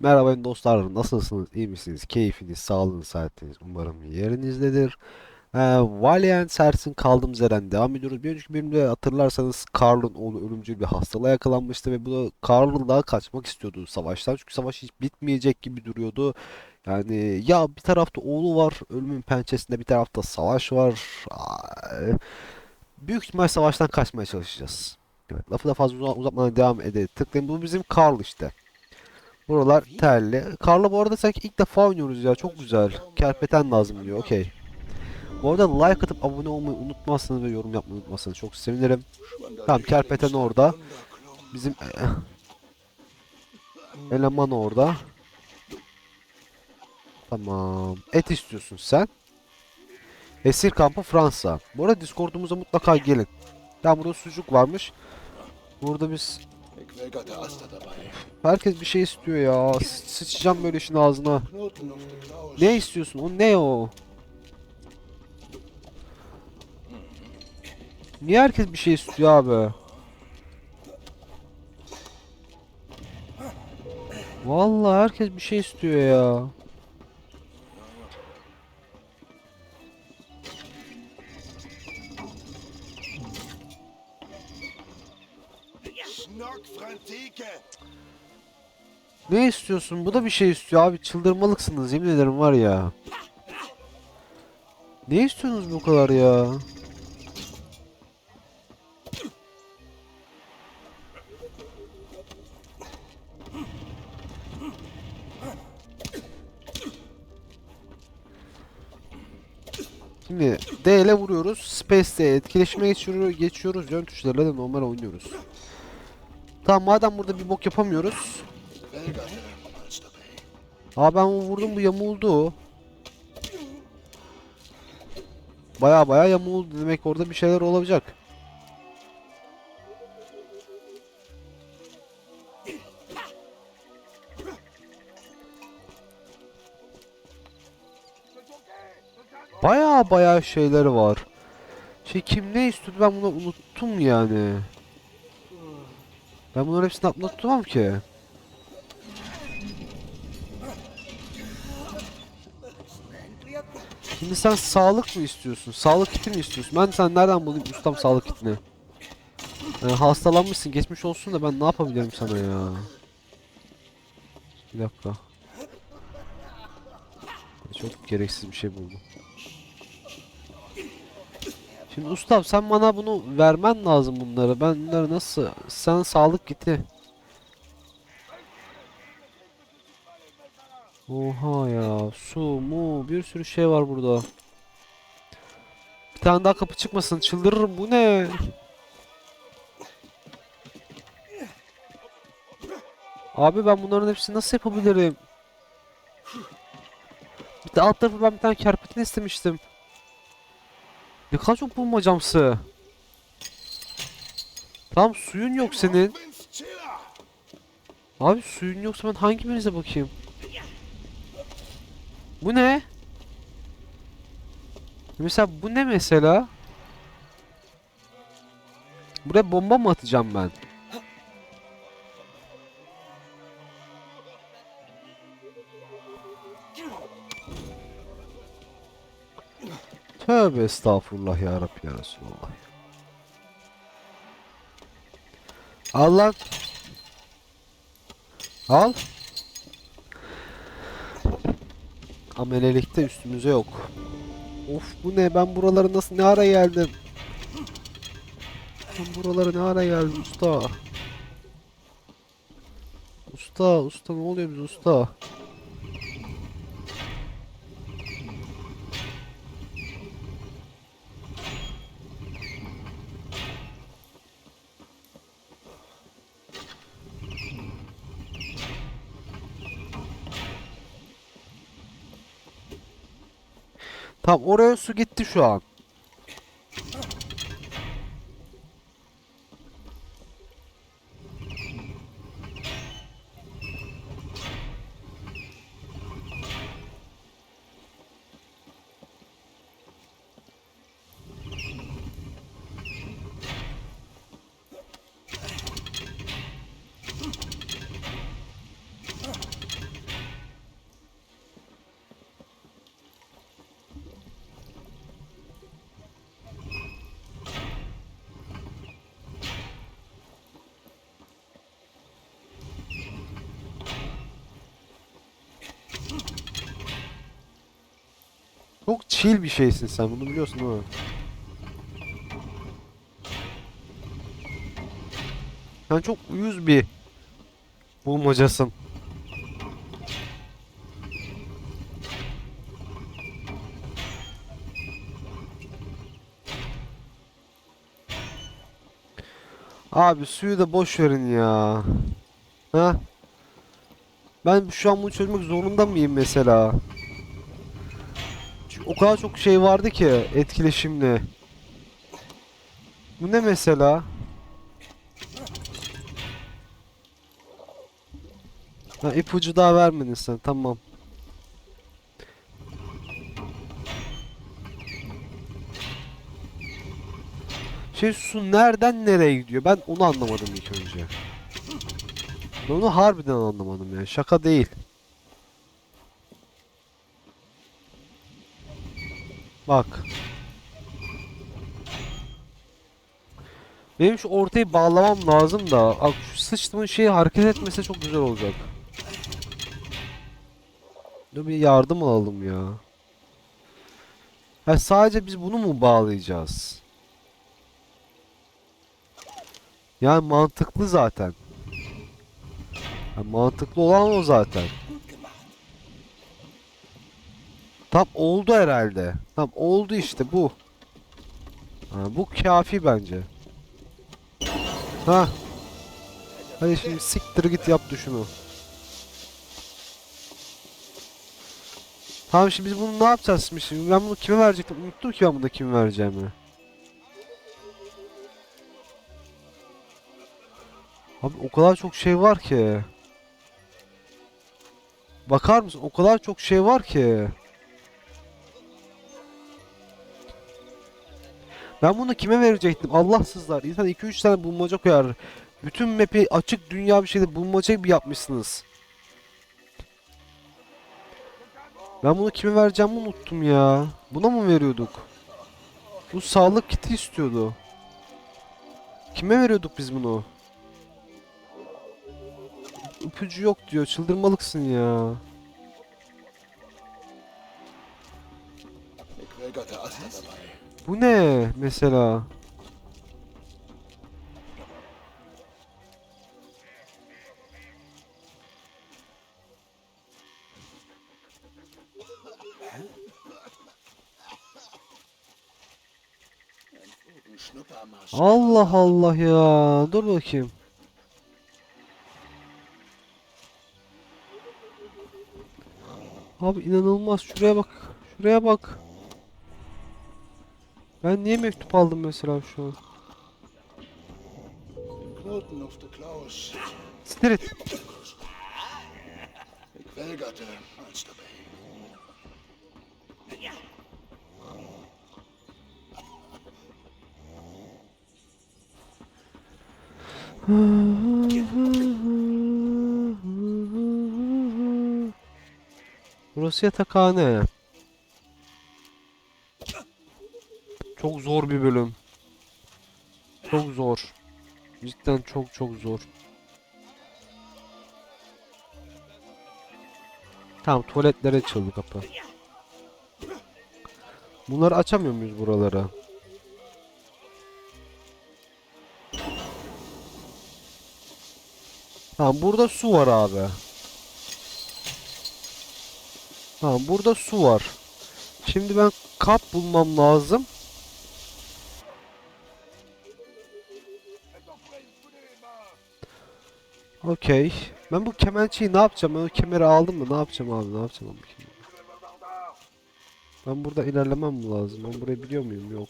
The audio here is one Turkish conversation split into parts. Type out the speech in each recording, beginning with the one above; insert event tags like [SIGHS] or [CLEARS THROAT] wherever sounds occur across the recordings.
Merhaba dostlar, nasılsınız? İyi misiniz? Keyfiniz, sağlığınız, saatiniz umarım yerinizdedir. Ee, Valiant Sers'in kaldığımız yerden devam ediyoruz. Bir önceki bölümde hatırlarsanız Karl'ın oğlu ölümcül bir hastalığa yakalanmıştı ve bu da Karl daha kaçmak istiyordu savaştan. Çünkü savaş hiç bitmeyecek gibi duruyordu. Yani ya bir tarafta oğlu var, ölümün pençesinde bir tarafta savaş var. Aa, Büyük ihtimal savaştan kaçmaya çalışacağız. Evet, lafı da fazla uza- uzatmadan devam edelim. Tıklayın. Bu bizim Karl işte. Buralar terli. Karla bu arada sanki ilk defa oynuyoruz ya. Çok güzel. Kerpeten lazım diyor. Okey. Bu arada like atıp abone olmayı unutmazsanız ve yorum yapmayı unutmazsanız çok sevinirim. Tamam Kerpeten orada. Bizim eh, eleman orada. Tamam. Et istiyorsun sen. Esir kampı Fransa. Bu arada Discord'umuza mutlaka gelin. Ya burada sucuk varmış. Burada biz Herkes bir şey istiyor ya. Sı- Sıçacağım böyle işin ağzına. Ne istiyorsun? O ne o? Niye herkes bir şey istiyor abi? Vallahi herkes bir şey istiyor ya. İstiyorsun? Bu da bir şey istiyor abi. Çıldırmalıksınız yemin ederim var ya. Ne istiyorsunuz bu kadar ya? Şimdi D ile vuruyoruz. Space'de etkileşime geçiyor, geçiyoruz. Yön tuşlarıyla normal oynuyoruz. Tamam madem burada bir bok yapamıyoruz. Aa ben vurdum bu yamuldu. Baya baya yamuldu demek orada bir şeyler olacak. Baya baya şeyleri var. Şey kim ne istiyordu ben bunu unuttum yani. Ben bunların hepsini aklımda tutamam ki. Şimdi sen sağlık mı istiyorsun? Sağlık kiti mi istiyorsun? Ben sen nereden bulayım ustam sağlık kitini? Yani hastalanmışsın geçmiş olsun da ben ne yapabilirim sana ya? Bir dakika. Çok gereksiz bir şey buldum. Şimdi ustam sen bana bunu vermen lazım bunları. Ben bunları nasıl... Sen sağlık kiti. Oha ya. Su, mu, bir sürü şey var burada. Bir tane daha kapı çıkmasın. Çıldırırım. Bu ne? Abi ben bunların hepsini nasıl yapabilirim? Bir de alt tarafı ben bir tane kerpetin istemiştim. Ne kadar çok bulmacamsı. Tamam suyun yok senin. Abi suyun yoksa ben hangi birinize bakayım? Bu ne? Mesela bu ne mesela? Buraya bomba mı atacağım ben? Tövbe estağfurullah ya Rabbi ya Resulallah. Al lan. Al. Amelelikte üstümüze yok. Of bu ne? Ben buraları nasıl ne ara geldim? Ben buralara ne ara geldim usta? Usta, usta ne oluyor bize usta? Tamam oraya su gitti şu an. Çil bir şeysin sen bunu biliyorsun değil mi? Sen çok uyuz bir bulmacasın. Abi suyu da boş verin ya. Ha? Ben şu an bunu çözmek zorunda mıyım mesela? O kadar çok şey vardı ki etkileşimli. Bu ne mesela? Ha, ipucu daha vermedin sen tamam. Şey su nereden nereye gidiyor? Ben onu anlamadım ilk önce. Ben onu harbiden anlamadım yani. Şaka değil. Bak. Benim şu ortayı bağlamam lazım da. Bak şu sıçtımın şeyi hareket etmese çok güzel olacak. Dur bir yardım alalım ya. Ha sadece biz bunu mu bağlayacağız? Yani mantıklı zaten. Ha, mantıklı olan o zaten. Tam oldu herhalde. Tam oldu işte bu. Ha, bu kafi bence. Ha. Hadi şimdi siktir git yap şunu. Tamam şimdi biz bunu ne yapacağız şimdi? Şimdi ben bunu kime verecektim? Unuttum ki ben bunu kime vereceğimi. Abi o kadar çok şey var ki. Bakar mısın? O kadar çok şey var ki. Ben bunu kime verecektim? Allahsızlar. İnsan 2-3 tane bulmaca koyar. Bütün map'i açık dünya bir şeyde bulmaca bir yapmışsınız. Ben bunu kime vereceğimi unuttum ya. Buna mı veriyorduk? Bu sağlık kiti istiyordu. Kime veriyorduk biz bunu? İpucu yok diyor. Çıldırmalıksın ya. Bu ne mesela? Allah Allah ya. Dur bakayım. Abi inanılmaz. Şuraya bak. Şuraya bak. Ben niye mektup aldım mesela şu an? Als dabei. Burası yatakhane. Çok zor bir bölüm. Çok zor. Cidden çok çok zor. Tamam tuvaletlere açıldı kapı. Bunları açamıyor muyuz buraları? Tamam burada su var abi. Tamam burada su var. Şimdi ben kap bulmam lazım. Okey. Ben bu kemençeyi ne yapacağım? Ben o kemeri aldım mı? Ne yapacağım abi? Ne yapacağım kemeri? Ben burada ilerlemem mi lazım? Ben burayı biliyor muyum? Yok.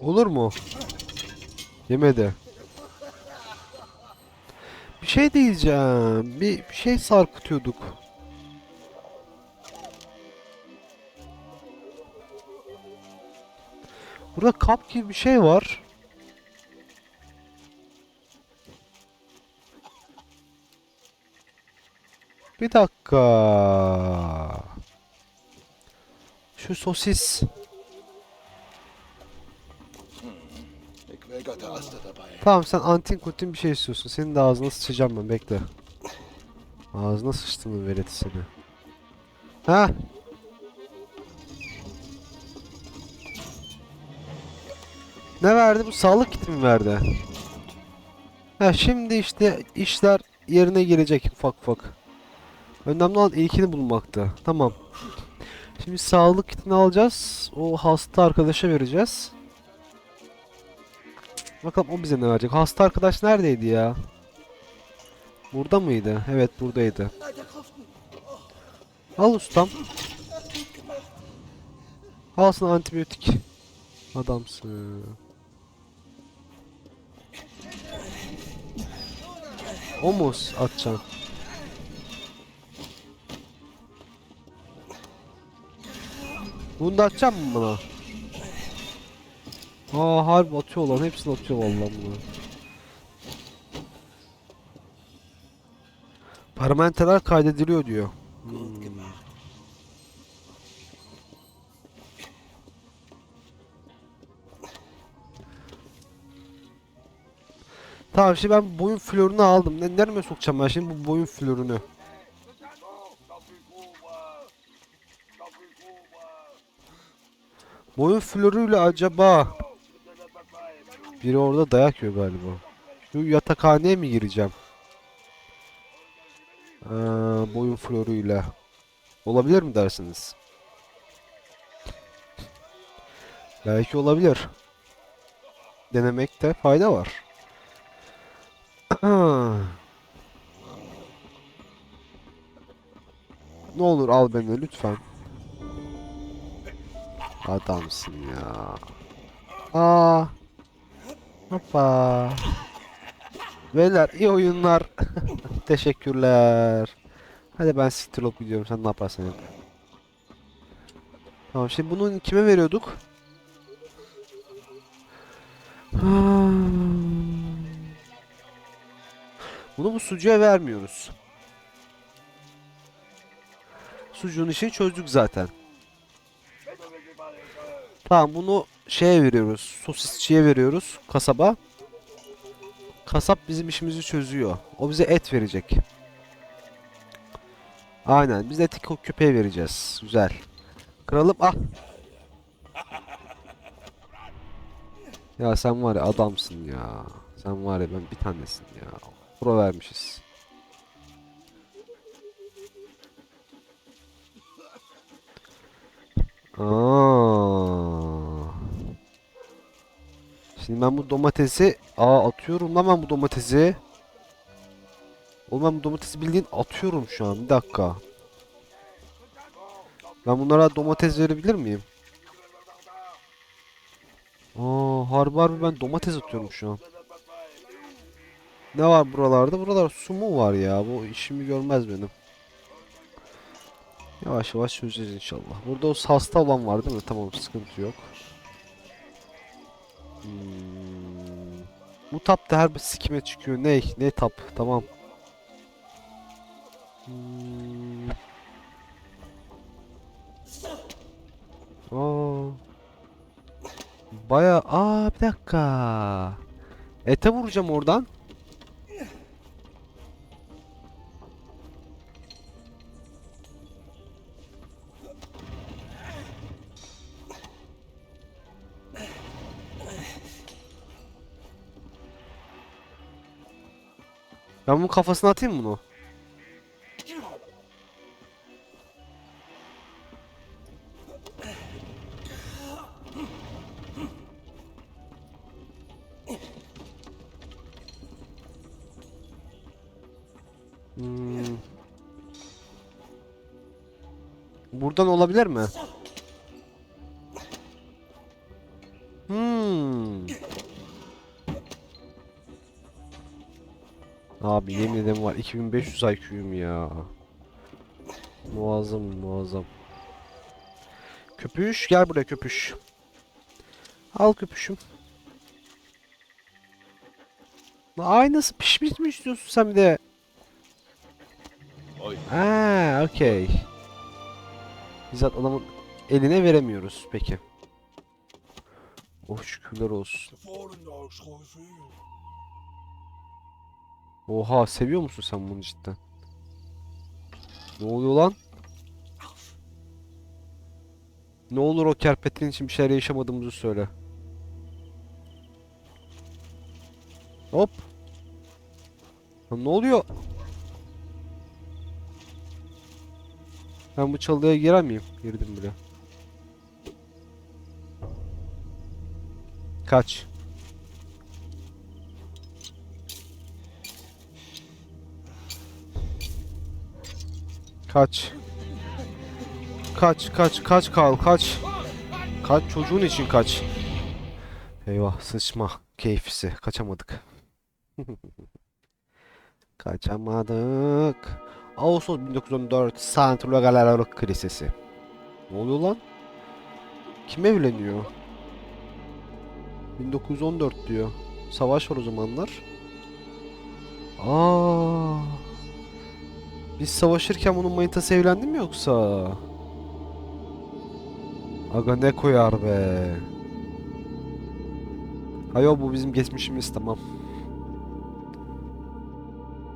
Olur mu? Yemedi. Bir şey diyeceğim. Bir, bir şey sarkıtıyorduk. Burada kap gibi bir şey var. Bir dakika. Şu sosis. Tamam sen antin kutin bir şey istiyorsun. Senin de ağzına sıçacağım ben bekle. Ağzına sıçtığını vereti seni. Ha? Ne verdi bu? Sağlık kiti mi verdi? Ha şimdi işte işler yerine girecek ufak ufak. Önemli olan ilkini bulmakta. Tamam. Şimdi sağlık kitini alacağız. O hasta arkadaşa vereceğiz. Bakalım o bize ne verecek. Hasta arkadaş neredeydi ya? Burada mıydı? Evet buradaydı. Al ustam. Al sana antibiyotik. Adamsın. O mu atacaksın? Bunu da atacak mı bana? Aa harbi atıyor lan. Hepsini atıyor vallahi bunu. Parlamenteler kaydediliyor diyor. Hmm. Tamam şimdi ben boyun florunu aldım. Ne, nereye sokacağım ben şimdi bu boyun florunu? Boyun floruyla acaba biri orada dayak yiyor galiba. Şu yatakhaneye mi gireceğim? Ee, boyun floruyla. Olabilir mi dersiniz? Belki olabilir. Denemekte fayda var. [CLEARS THROAT] ne olur al beni lütfen. Adamsın ya. Aa. Hoppa. Beyler iyi oyunlar. [LAUGHS] Teşekkürler. Hadi ben Citrolog gidiyorum. Sen ne yaparsan yap. Tamam şimdi bunu kime veriyorduk? [SIGHS] Bunu bu sucuğa vermiyoruz. Sucuğun işini çözdük zaten. Tamam bunu şeye veriyoruz. Sosisçiye veriyoruz. Kasaba. Kasap bizim işimizi çözüyor. O bize et verecek. Aynen. Biz de eti kö- köpeğe vereceğiz. Güzel. Kralım ah. Ya sen var ya adamsın ya. Sen var ya ben bir tanesin ya. Pro vermişiz. Aa. Şimdi ben bu domatesi aa atıyorum lan ben bu domatesi. Oğlum ben bu domatesi bildiğin atıyorum şu an. Bir dakika. Ben bunlara domates verebilir miyim? Aa harbi harbi ben domates atıyorum şu an. Ne var buralarda? Buralar su mu var ya? Bu işimi görmez benim. Yavaş yavaş çözeceğiz inşallah. Burada o hasta olan var değil mi? Tamam sıkıntı yok. Hmm. Bu tap da her bir sikime çıkıyor. Ne? Ne tap? Tamam. Hmm. Aa. Baya aa bir dakika. Ete vuracağım oradan. Ben bunun kafasına atayım bunu. Hmm. Buradan olabilir mi? Abi yemin ederim var 2500 IQ'yum ya. Muazzam muazzam. Köpüş gel buraya köpüş. Al köpüşüm. Lan Ay nasıl pişmiş mi istiyorsun sen bir de? Oi. Aa, okey. Bizzat adamın eline veremiyoruz. Peki. Oh şükürler olsun. Oha seviyor musun sen bunu cidden? Ne oluyor lan? Ne olur o kerpetin için bir şeyler yaşamadığımızı söyle. Hop. Lan ne oluyor? Ben bu çalıya girer miyim? Girdim bile. Kaç. Kaç. Kaç, kaç, kaç kal, kaç. Kaç çocuğun için kaç. Eyvah, sıçma keyfisi. Kaçamadık. [LAUGHS] Kaçamadık. Ağustos 1914 Central Galerok Kilisesi. Ne oluyor lan? Kim evleniyor? 1914 diyor. Savaş var o zamanlar. Aa. Biz savaşırken bunun manitası evlendi mi yoksa? Aga ne koyar be. Hayo bu bizim geçmişimiz tamam.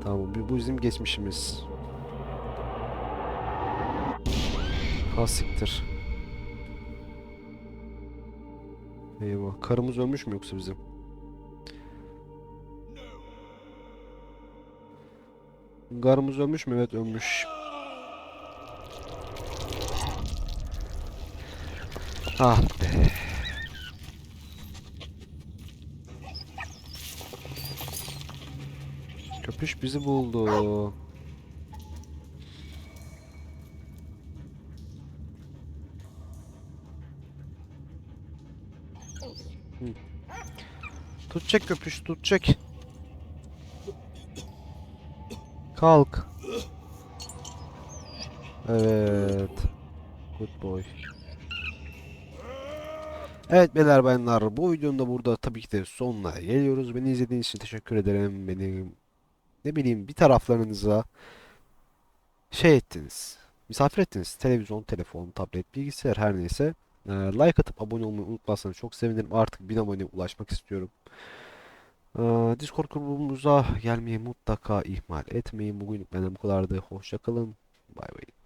Tamam bu, bizim geçmişimiz. Ha siktir. Eyvah. Karımız ölmüş mü yoksa bizim? Karımız ölmüş mü? Evet ölmüş. Ah be. Köpüş bizi buldu. Tutacak köpüş tutacak. Kalk. Evet. Good boy. Evet beyler bayanlar bu videonun da burada tabii ki de sonuna geliyoruz. Beni izlediğiniz için teşekkür ederim. Benim ne bileyim bir taraflarınıza şey ettiniz. Misafir ettiniz. Televizyon, telefon, tablet, bilgisayar her neyse. Ee, like atıp abone olmayı unutmazsanız çok sevinirim. Artık 1000 aboneye ulaşmak istiyorum. Ee, Discord grubumuza gelmeyi mutlaka ihmal etmeyin. Bugünlük benden bu kadardı. Hoşçakalın. Bay bay.